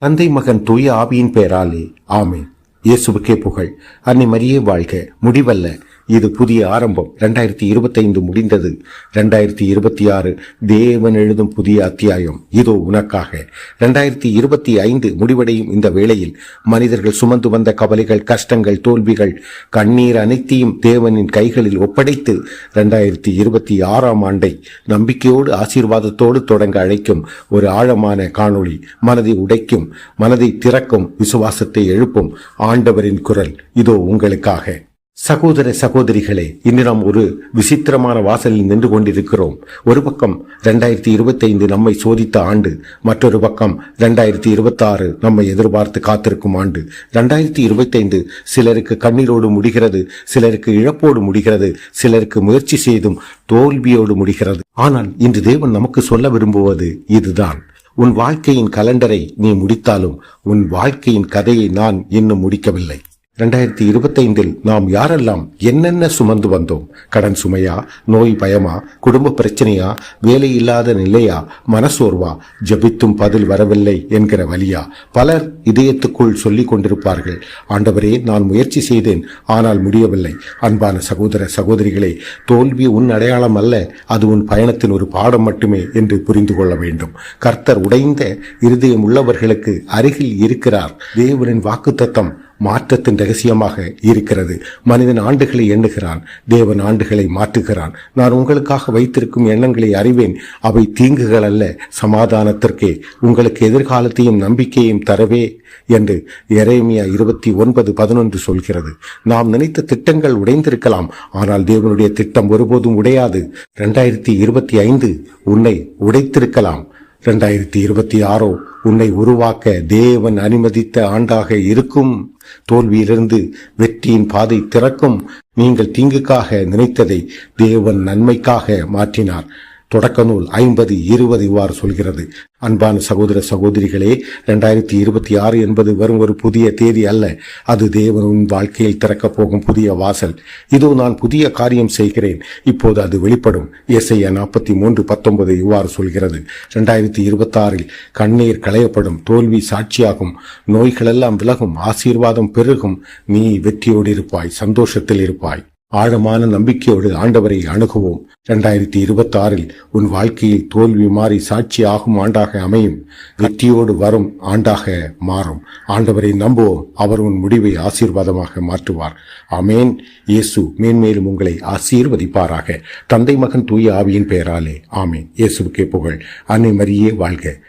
தந்தை மகன் தூய ஆவியின் பெயராலே. ஆமே இயேசுவுக்கே புகழ். அன்னை மரியே வாழ்க. முடிவல்ல. இது புதிய ஆரம்பம். ரெண்டாயிரத்தி இருபத்தைந்து முடிந்தது. ரெண்டாயிரத்தி இருபத்தி ஆறு தேவன் எழுதும் புதிய அத்தியாயம். இதோ உனக்காக. ரெண்டாயிரத்தி இருபத்தி ஐந்து முடிவடையும் இந்த வேளையில் மனிதர்கள் சுமந்து வந்த கவலைகள் கஷ்டங்கள் தோல்விகள் கண்ணீர் அனைத்தையும் தேவனின் கைகளில் ஒப்படைத்து ரெண்டாயிரத்தி இருபத்தி ஆறாம் ஆண்டை நம்பிக்கையோடு ஆசீர்வாதத்தோடு தொடங்க அழைக்கும் ஒரு ஆழமான காணொளி மனதை உடைக்கும் மனதை திறக்கும் விசுவாசத்தை எழுப்பும் ஆண்டவரின் குரல். இதோ உங்களுக்காக. சகோதர சகோதரிகளே இன்று நாம் ஒரு விசித்திரமான வாசலில் நின்று கொண்டிருக்கிறோம். ஒரு பக்கம் ரெண்டாயிரத்தி இருபத்தைந்து நம்மை சோதித்த ஆண்டு மற்றொரு பக்கம் ரெண்டாயிரத்தி இருபத்தாறு நம்மை எதிர்பார்த்து காத்திருக்கும் ஆண்டு. ரெண்டாயிரத்தி இருபத்தைந்து சிலருக்கு கண்ணீரோடு முடிகிறது சிலருக்கு இழப்போடு முடிகிறது சிலருக்கு முயற்சி செய்தும் தோல்வியோடு முடிகிறது. ஆனால் இன்று தேவன் நமக்கு சொல்ல விரும்புவது இதுதான். உன் வாழ்க்கையின் கலண்டரை நீ முடித்தாலும் உன் வாழ்க்கையின் கதையை நான் இன்னும் முடிக்கவில்லை. ரெண்டாயிரத்தி இருபத்தைந்தில் நாம் யாரெல்லாம் என்னென்ன சுமந்து வந்தோம்? கடன் சுமையா? நோய் பயமா? குடும்ப பிரச்சனையா? வேலை இல்லாத நிலையா? மனசோர்வா? ஜபித்தும் பதில் வரவில்லை என்கிற வழியா? பலர் இதயத்துக்குள் சொல்லிக் கொண்டிருப்பார்கள். ஆண்டவரே நான் முயற்சி செய்தேன் ஆனால் முடியவில்லை. அன்பான சகோதர சகோதரிகளே தோல்வி உன் அடையாளம் அல்ல அது உன் பயணத்தின் ஒரு பாடம் மட்டுமே என்று புரிந்து கொள்ள வேண்டும். கர்த்தர் உடைந்த இருதயம் உள்ளவர்களுக்கு அருகில் இருக்கிறார். தேவனின் வாக்குத்தத்தம் மாற்றத்தின் ரகசியமாக இருக்கிறது. மனிதன் ஆண்டுகளை எண்ணுகிறான் தேவன் ஆண்டுகளை மாற்றுகிறான். நான் உங்களுக்காக வைத்திருக்கும் எண்ணங்களை அறிவேன். அவை தீங்குகள் அல்ல சமாதானத்திற்கே. உங்களுக்கு எதிர்காலத்தையும் நம்பிக்கையும் தரவே என்று எரேமியா இருபத்தி ஒன்பது பதினொன்று சொல்கிறது. நாம் நினைத்த திட்டங்கள் உடைந்திருக்கலாம் ஆனால் தேவனுடைய திட்டம் ஒருபோதும் உடையாது. இரண்டாயிரத்தி இருபத்தி ஐந்து உன்னை உடைத்திருக்கலாம். ரெண்டாயிரத்தி இருபத்தி ஆறோ உன்னை உருவாக்க தேவன் அனுமதித்த ஆண்டாக இருக்கும். தோல்வியிலிருந்து வெற்றியின் பாதை திறக்கும். நீங்கள் தீங்குக்காக நினைத்ததை தேவன் நன்மைக்காக மாற்றினார். தொடக்க நூல் ஐம்பது இருபது இவ்வாறு சொல்கிறது. அன்பான சகோதர சகோதரிகளே ரெண்டாயிரத்தி இருபத்தி ஆறு என்பது வெறும் ஒரு புதிய தேதி அல்ல. அது தேவனின் உன் வாழ்க்கையில் திறக்கப் போகும் புதிய வாசல். இதோ நான் புதிய காரியம் செய்கிறேன். இப்போது அது வெளிப்படும். எஸ்ஐயா நாற்பத்தி மூன்று பத்தொன்பது இவ்வாறு சொல்கிறது. ரெண்டாயிரத்தி இருபத்தாறில் கண்ணீர் களையப்படும் தோல்வி சாட்சியாகும். நோய்களெல்லாம் விலகும் ஆசீர்வாதம் பெருகும். நீ வெற்றியோடு இருப்பாய் சந்தோஷத்தில் இருப்பாய். ஆழமான நம்பிக்கையோடு ஆண்டவரை அணுகுவோம். இரண்டாயிரத்தி இருபத்தி ஆறில் உன் வாழ்க்கையில் தோல்வி மாறி சாட்சி ஆகும் ஆண்டாக அமையும். வெற்றியோடு வரும் ஆண்டாக மாறும். ஆண்டவரை நம்புவோம். அவர் உன் முடிவை ஆசீர்வாதமாக மாற்றுவார். அமேன் இயேசு மேன்மேலும் உங்களை ஆசீர்வதிப்பாராக. தந்தை மகன் தூய ஆவியின் பெயராலே. ஆமேன். இயேசுக்கே புகழ். அன்னை மரியே வாழ்க.